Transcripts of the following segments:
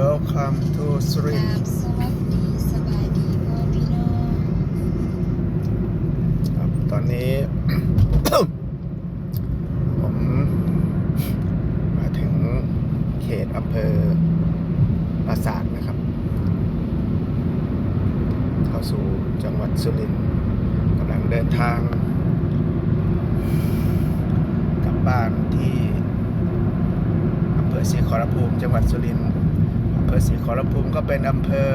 Welcome to ค Sri รับสวัสดีสบายดีพ่อพี่น้องครับ ตอนนี้ ผมมาถึงเขตอำเภอปราสาทนะครับ เข้าสู่จังหวัดสุรินทร์กำลังเดินทางกลับบ้านที่อำเภอศรีขอรภูมิจังหวัดสุรินทร์ ภอศรีขอรภูมิก็เป็นอำเภอ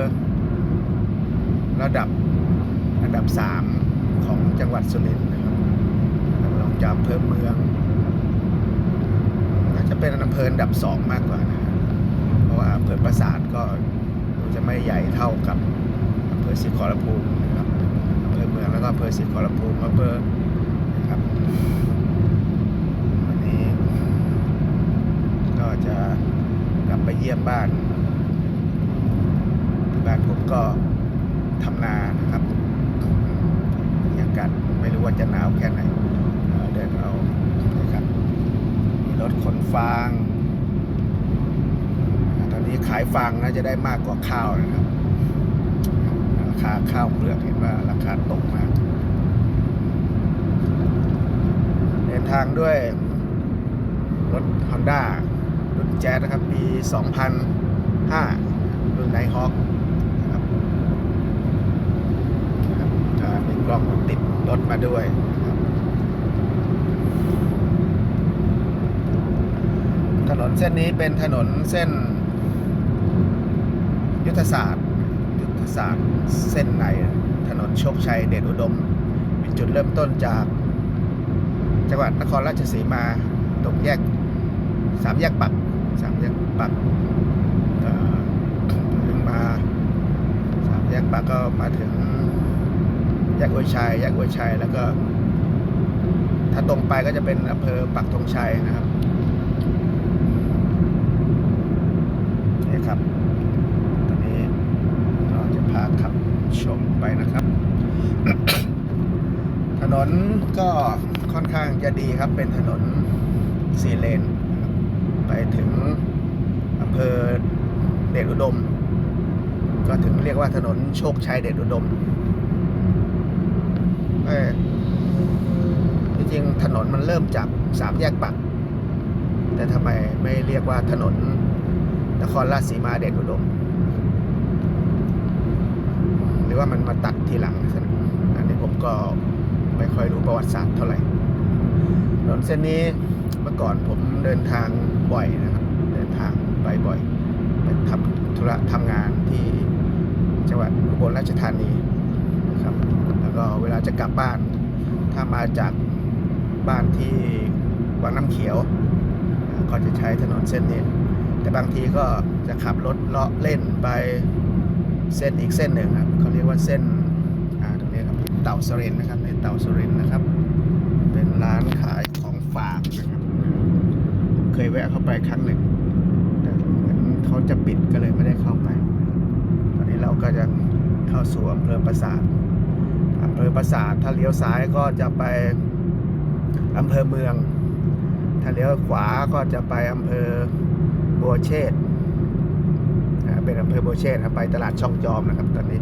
ระดับอันดับสามของจังหวัดสุรินทร์นะครับรองจากอำเภอเมืองน่าจจะเป็นอำเภออันดับสองมากกว่านะเพราะว่าอำเภอปราสาทก็จะไม่ใหญ่เท่ากับอำเภอศรีขอรภูมินะครับอำเภอเมืองแล้วก็อำเภอศรีขอรภูมิอำเภอนะครับวันนี้ก็จะกลับไปเยี่ยมบ้าน บ้านผมก็ทำนานะครับอากาศไม่รู้ว่าจะหนาวแค่ไหนเดินเอานะครับมีรถขนฟาง ตอนนี้ขายฟางน่าจะได้มากกว่าข้าวนะครับ ราคาข้าวเปลือกเห็นว่าราคาตกมากเดินทางด้วยรถ Honda รุ่นแจ๊สนะครับ ปี 2005รุ่นไนฮอคนะครับ นะครับอ่ามี กล้องติดรถมาด้วยถนนเส้นนี้เป็นถนนเส้น ยุทธศาสตร์ ยุทธศาสตร์เส้นไหน ถนนโชคชัยเดชอุดม เป็นจุดเริ่มต้นจาก จังหวัดนครราชสีมาตรงแยกสามแยกปักสามแยกปักเอ่อถึงมาสามแยกปักก็มาถึง แยกอวยชัยแยกอวยชัยแล้วก็ ถ้าตรงไปก็จะเป็นอำเภอปักธงชัยนะครับนี่ครับ ตอนนี้เราจะพาขับชมไปนะครับ ถนนก็ค่อนข้างจะดีครับ เป็นถนนสี่เลน ไปถึงอำเภอเดชอุดม ก็ถึงเรียกว่าถนนโชคชัยเดชอุดม เอ้ยจริงๆถนนมันเริ่มจากสามแยกปัก แต่ทำไมไม่เรียกว่าถนนนครราชสีมาเดชอุดม หรือว่ามันมาตัดทีหลังอันนี้ผมก็ไม่ค่อยรู้ประวัติศาสตร์เท่าไหร่ถนนเส้นนี้เมื่อก่อนผมเดินทางบ่อยนะครับ เดินทางไปบ่อยไปทำธุระทำงานที่จังหวัดอุบลราชธานี ก็เวลาจะกลับบ้าน ถ้ามาจากบ้านที่วังน้ำเขียวอ่าก็จะใช้ถนนเส้นนี้ แต่บางทีก็จะขับรถเลาะเล่นไปเส้นอีกเส้นหนึ่งครับเขาเรียกว่าเส้นตรงนี้ครับเต่าสรินนะครับในเต่าสรินนะครับ เป็นร้านขายของฝากนะครับเคยแวะเข้าไปครั้งหนึ่ง แต่เหมือนเขาจะปิดก็เลยไม่ได้เข้าไป ตอนนี้เราก็จะเข้าสู่อำเภอปราสาท อำเภอปราสาทถ้าเลี้ยวซ้ายก็จะไปอำเภอเมือง ถ้าเลี้ยวขวาก็จะไปอำเภอบัวเชษเป็นอำเภอบัวเชษไปตลาดช่องจอมนะครับ ตอนนี้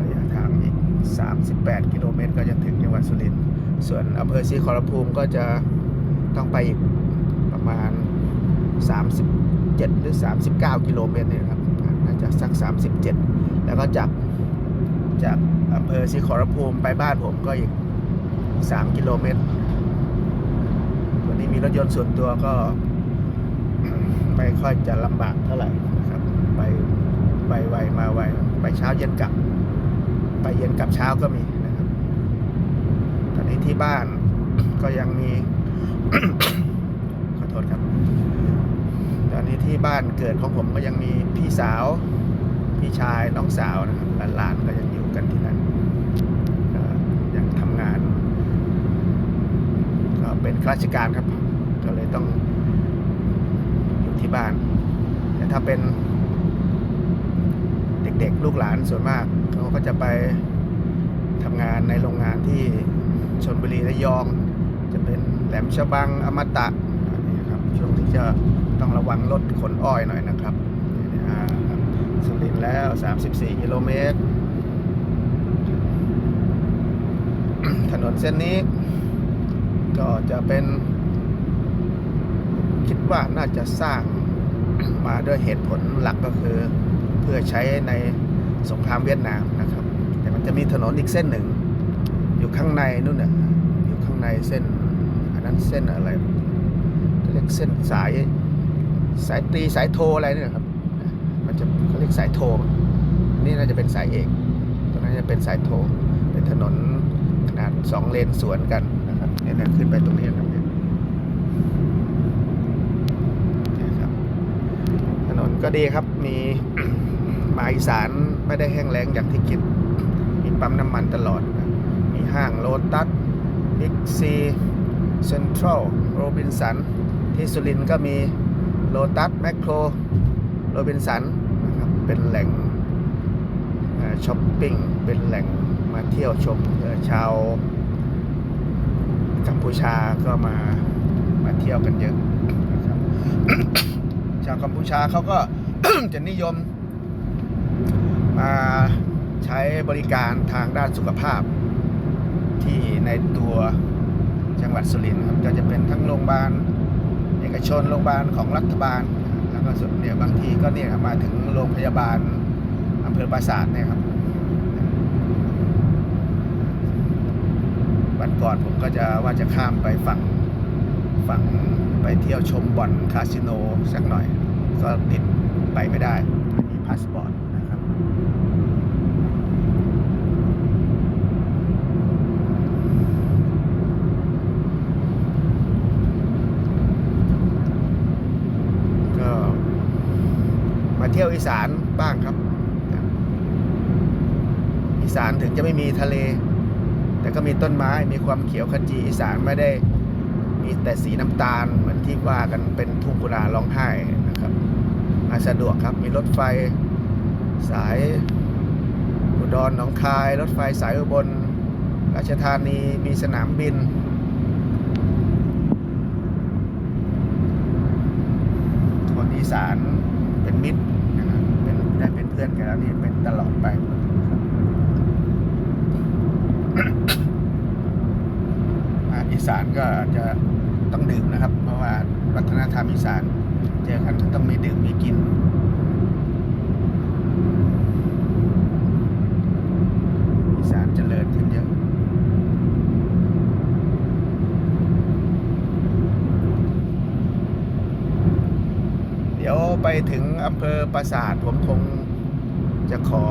ระยะทางอีก 38 กิโลเมตร ก็จะถึงจังหวัดสุรินทร์ส่วนอำเภอศรีขอรภูมิก็จะต้องไปอีกประมาณ 37 หรือ 39 กิโลเมตรเนี่ยครับน่าจะสัก 37 แล้วก็จาก จากอำเภอศรีขอรภูมิไปบ้านผมก็อีก 3 กิโลเมตร วันนี้มีรถยนต์ส่วนตัวก็ ไม่ค่อยจะลำบากเท่าไหร่นะครับ ไปไปไวมาไว ไปเช้าเย็นกลับ ไปเย็นกลับเช้าก็มีนะครับ ตอนนี้ที่บ้านก็ยังมี ขอโทษครับ ตอนนี้ที่บ้านเกิดของผมก็ยังมีพี่สาว พี่ชายน้องสาวนะครับหลานๆก็ยังอยู่กันที่นั่นยังทำงาน ก็เป็นข้าราชการครับ ก็เลยต้องอยู่ที่บ้าน แต่ถ้าเป็นเด็กๆลูกหลานส่วนมากเขาก็จะไปทำงานในโรงงานที่ชนบุรีระยอง จะเป็นแหลมฉบังอมตะนนี้ครับช่วงนี้จะต้องระวังรถขนอ้อยหน่อยนะครับ อ่าครับ34 กิโลเมตร ถนนเส้นนี้ ก็จะเป็น คิดว่าน่าจะสร้างมาด้วยเหตุผลหลักก็คือ เพื่อใช้ในสงครามเวียดนามนะครับ แต่มันจะมีถนนอีกเส้นหนึ่ง อยู่ข้างในนู่นน่ะอยู่ข้างในเส้น อันนั้นเส้นอะไรเรียกเส้นสายสายตีสายโทอะไรเนี่ยนครับ จะเขาเรียกสายโทนี่น่าจะเป็นสายเอกตรงนั้นจะเป็นสายโทเป็นถนนขนาดสองเลนสวนกันนะครับเนี่ยเนี่ยขึ้นไปตรงนี้ครับเนี่ยเนี่ยครับถนนก็ดีครับมีมาอีสานไม่ได้แห้งแล้งอย่างที่คิด มีปั๊มน้ำมันตลอด มีห้างโลตัสบิ๊กซีเซ็นทรัลโรบินสันที่สุรินทร์ก็มีโลตัสแมคโครโรบินสัน เป็นแหล่งช้อปปิ้ง เป็นแหล่งมาเที่ยวชมชาวกัมพูชาก็มามาเที่ยวกันเยอะนะครับชาวกัมพูชาเขาก็จะนิยมมาใช้บริการทางด้านสุขภาพ ที่ในตัวจังหวัดสุรินทร์ครับก็จะเป็นทั้งโรงพยาบาลเอกชนโรงพยาบาลของรัฐบาล ก็ส่วนเนี่ยบางทีก็เนี่ยครับมาถึงโรงพยาบาลอำเภอปราสาทเนี่ยครับ วันก่อนผมก็จะว่าจะข้ามไปฝั่งฝั่งไปเที่ยวชมบ่อนคาสิโนสักหน่อย ก็ติดไปไม่ได้ไม่มีพาสปอร์ตนะครับ ก็มาเที่ยวอีสานบ้างครับ อีสานถึงจะไม่มีทะเล แต่ก็มีต้นไม้มีความเขียวขจีอีสานไม่ได้มีแต่สีน้ำตาลเหมือนที่ว่ากันเป็นทุ่งกุลาร้องไห้นะครับมาสะดวกครับมีรถไฟสายอุดรหนองคาย รถไฟสายอุบลราชธานีมีสนามบินคนอีสานเป็นมิตร ได้เป็นเพื่อนกันแล้วนี่เป็นตลอดไปอีสานก็จะต้องดื่มนะครับ เพราะว่าวัฒนธรรมอีสาน เจอกันต้องมีดื่มมีกิน อีสานเจริญขึ้นเยอะ เดี๋ยว ไปถึงอำเภอปราสาทผมคงจะขอ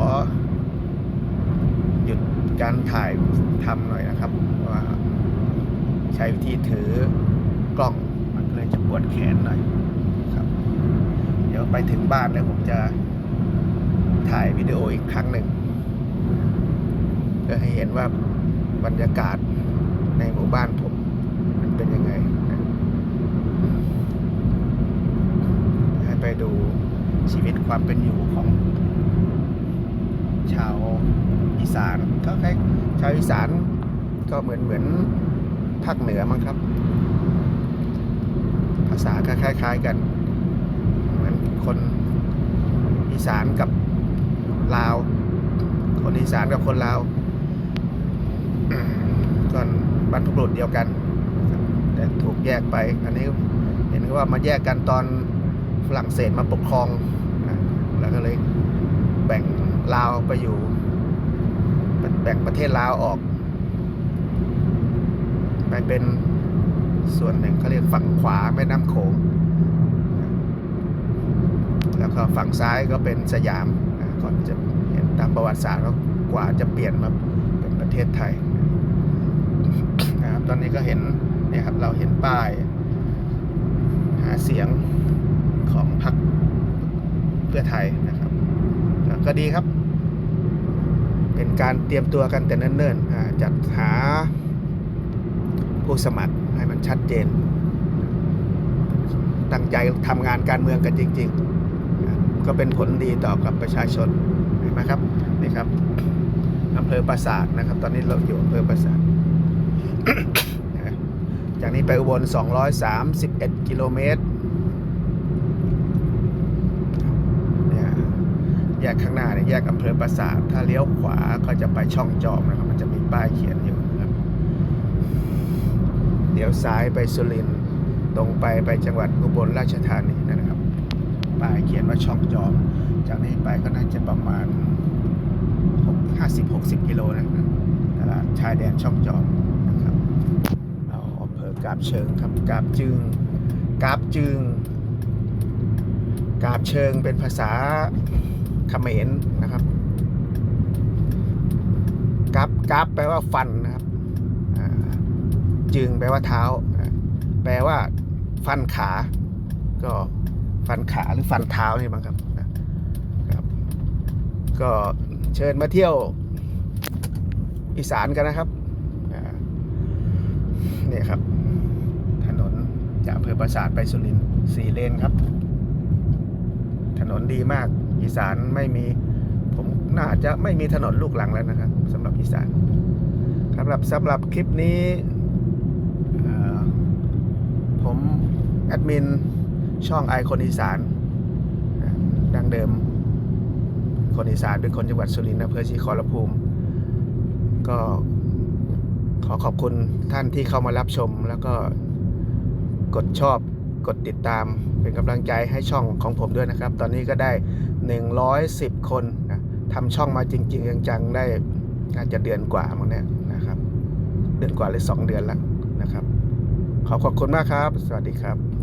หยุดการถ่ายทำหน่อยนะครับว่าใช้วิธีถือกล้องมันก็เลยจะปวดแขนหน่อยครับ เดี๋ยวไปถึงบ้านแล้วผมจะถ่ายวิดีโออีกครั้งหนึ่งเพื่อให้เห็นว่าบรรยากาศในหมู่บ้านผมมันเป็นยังไงนะ ให้ ไปดูชีวิตความเป็นอยู่ของชาวอีสานก็คล้ายชาวอีสานก็เหมือนเหมือนภาคเหนือมั้งครับ ภาษาก็คล้ายๆกัน เหมือนคนอีสานกับลาว คนอีสานกับคนลาวก็บรรพบุรุษเดียวกัน แต่ถูกแยกไป อันนี้เห็นว่ามาแยกกันตอน ฝรั่งเศสมาปกครองนะแล้วก็เลยแบ่งลาวไปอยู่ แบ่งประเทศลาวออก ไปเป็นส่วนหนึ่งเขาเรียกฝั่งขวาแม่น้ำโขง แล้วก็ฝั่งซ้ายก็เป็นสยามนะก่อนจะเห็นตามประวัติศาสตร์ก็กว่าจะเปลี่ยนมาเป็นประเทศไทยนะครับตอนนี้ก็เห็นเนี่ยครับเราเห็นป้าย หาเสียง พื่อไทยนะครับก็ดีครับ เป็นการเตรียมตัวกันแต่เนิ่นๆจัดหาผู้สมัครให้มันชัดเจน ตั้งใจทำงานการเมืองกันจริง ๆ ก็เป็นผลดีต่อกับประชาชนเห็นไหมครับนี่ครับอำเภอปราสาทนะครับ ตอนนี้เราอยู่อำเภอปราสาทจากนี้ไปอุบล 231 กิโลเมตรเนี่ ยกข้างหน้าเนี่ยแยกอำเภอปราสาทถ้าเลี้ยวขวาก็จะไปช่องจอมนะครับ มันจะมีป้ายเขียนอยู่นะครับเลี้ยวซ้ายไปสุรินทร์ตรงไปไปจังหวัดอุบลราชธานีนะครับป้ายเขียนว่าช่องจอม จากนี้ไปก็น่าจะประมาณ 50 60 กิโลนะตลาดชายแดนช่องจอมนะครับเอาอำเภอกาบเชิงครับกาบจึงกาบจึงกาบเชิงเป็นภาษา เขมรนะครับกาบกาบแปลว่าฟันนะครับจึงแปลว่าเท้า แปลว่า ฟันขา ก็ฟันขาหรือฟันเท้านี่บ้างครับครับ ก็เชิญมาเที่ยวอีสานกันนะครับเนี่ยครับ ถนนจากอำเภอปราสาทไปสุรินทร์สี่เลนครับ ถนนดีมาก อีสานไม่มี ผมน่าจะไม่มีถนนลูกหลังแล้วนะครับสำหรับอีสานสำหรับสำหรับคลิปนี้ผมแอดมินช่องไอคนอีสานดังเดิม คนอีสานเป็นคนจังหวัดสุรินทร์อำเภอศรีขอรภูมิ ก็ขอขอบคุณท่านที่เข้ามารับชมแล้วก็กดชอบ กดติดตามเป็นกำลังใจให้ช่องของผมด้วยนะครับ ตอนนี้ก็ได้ 110 คนนะทำช่องมาจริง ๆ จังๆได้น่าจะเดือนกว่ามั้งเนี่ยนะครับ เดือนกว่าหรือ 2 เดือนแล้วนะครับ ขอขอบคุณมากครับ สวัสดีครับ